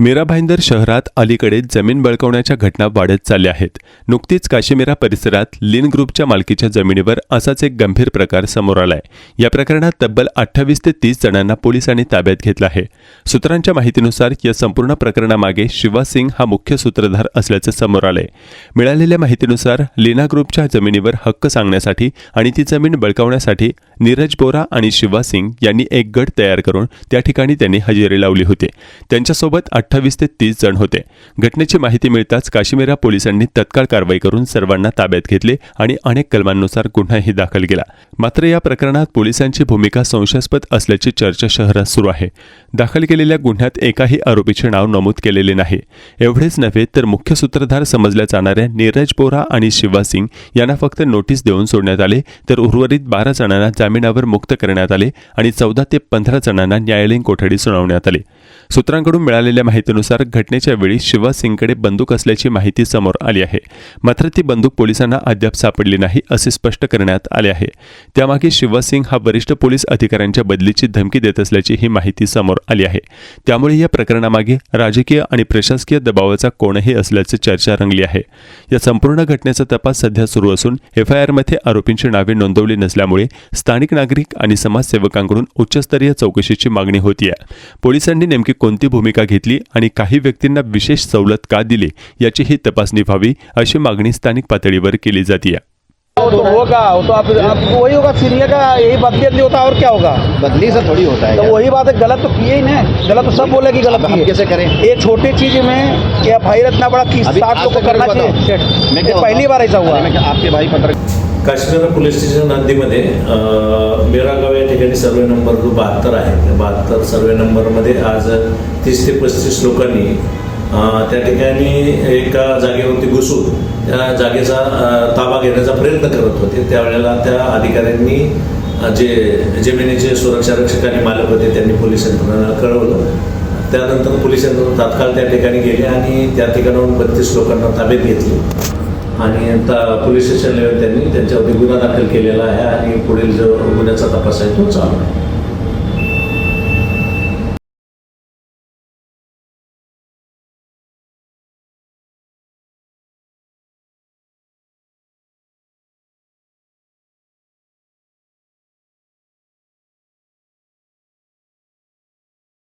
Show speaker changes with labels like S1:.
S1: मीरा भाईंदर शहरात अलीकडे जमीन बळकवण्याच्या घटना वाढत चालल्या आहेत. नुकतीच काशीमेरा परिसरात लिन ग्रुपच्या मालकीच्या जमिनीवर असाच एक गंभीर प्रकार समोर आलाय. या प्रकरणात तब्बल अठ्ठावीस ते तीस जणांना पोलिसांनी ताब्यात घेतलं आहे. सूत्रांच्या माहितीनुसार या संपूर्ण प्रकरणामागे शिवा सिंग हा मुख्य सूत्रधार असल्याचं समोर आलंय. मिळालेल्या माहितीनुसार लीना ग्रुपच्या जमिनीवर हक्क सांगण्यासाठी आणि ती जमीन बळकावण्यासाठी नीरज बोरा आणि शिवा सिंग यांनी एक गट तयार करून त्या ठिकाणी त्यांनी हजेरी लावली होती. त्यांच्यासोबत अठ्ठावीस ते तीस जण होते. घटनेची माहिती मिळताच काश्मीरा पोलिसांनी तत्काळ कारवाई करून सर्वांना ताब्यात घेतले आणि अनेक कलमांनुसार गुन्हाही दाखल केला. मात्र या प्रकरणात पोलिसांची भूमिका संशयास्पद असल्याची चर्चा शहरात सुरू आहे. दाखल केलेल्या गुन्ह्यात एकाही आरोपीचे नाव नमूद केलेले नाही. एवढेच नव्हे तर मुख्य सूत्रधार समजल्या जाणाऱ्या नीरज बोरा आणि शिवा सिंग यांना फक्त नोटीस देऊन सोडण्यात आले तर उर्वरित बारा जणांना जामिनावर मुक्त करण्यात आले आणि चौदा ते पंधरा जणांना न्यायालयीन कोठडी सुनावण्यात आली. सूत्रांकडून मिळालेल्या माहितीनुसार घटनेच्या वेळी शिवा सिंगकडे बंदूक असल्याची माहिती समोर आली आहे. मात्र ती बंदूक पोलिसांना अद्याप सापडली नाही असे स्पष्ट करण्यात आले आहे. त्यामागे शिवा सिंग हा वरिष्ठ पोलीस अधिकाऱ्यांच्या बदलीची धमकी देत असल्याची ही माहिती समोर आली आहे. त्यामुळे या प्रकरणामागे राजकीय आणि प्रशासकीय दबावाचा कोणही असल्याची चर्चा रंगली आहे. या संपूर्ण घटनेचा तपास सध्या सुरू असून एफ आय आरमध्ये आरोपींची नावे नोंदवली नसल्यामुळे स्थानिक नागरिक आणि समाजसेवकांकडून उच्चस्तरीय चौकशीची मागणी होती आहे पोलिसांनी नेमकी कोणती भूमिका घेतली आणि काही व्यक्तींना विशेष सवलत का दिली याची ही तपासणी व्हावी अशी मागणी स्थानिक पातळीवर केली जाते
S2: तो होगा वो तो आप, आपको वही होगा सीनियर का यही बदली होता और क्या होगा?
S3: बदली से थोड़ी होता है
S2: तो। वही बात है गलत तो किए ही ना गलत तो सब बोले कि गलत
S3: हम कैसे करें?
S2: ये छोटी चीज में क्या भाई इतना बड़ा किस
S3: अभी
S2: साठ
S3: आज
S2: लोग को
S3: तक
S2: करना चाहिए। पहली बार ऐसा हुआ।
S3: आपके भाई
S4: काश्मीर पोलीस स्टेशन हद्दीमध्ये बेरागाव मेरागाव या ठिकाणी सर्वे नंबर जो बहात्तर आहे त्या बहात्तर सर्वे नंबरमध्ये आज तीस ते पस्तीस लोकांनी त्या ठिकाणी एका जागेवरती घुसून त्या जागेचा ताबा घेण्याचा प्रयत्न करत होते. त्यावेळेला त्या अधिकाऱ्यांनी जे जमिनीचे सुरक्षा रक्षक आणि मालक होते त्यांनी पोलीस यंत्रणाला कळवलं. त्यानंतर पोलीस यंत्रणा तात्काळ त्या ठिकाणी गेले आणि त्या ठिकाणाहून बत्तीस लोकांना ताब्यात घेतली. आणि आता पोलीस स्टेशन लेवल त्यांनी त्यांच्यावरती गुन्हा दाखल केलेला आहे आणि पुढील जो गुन्ह्याचा तपास आहे तो चालू आहे.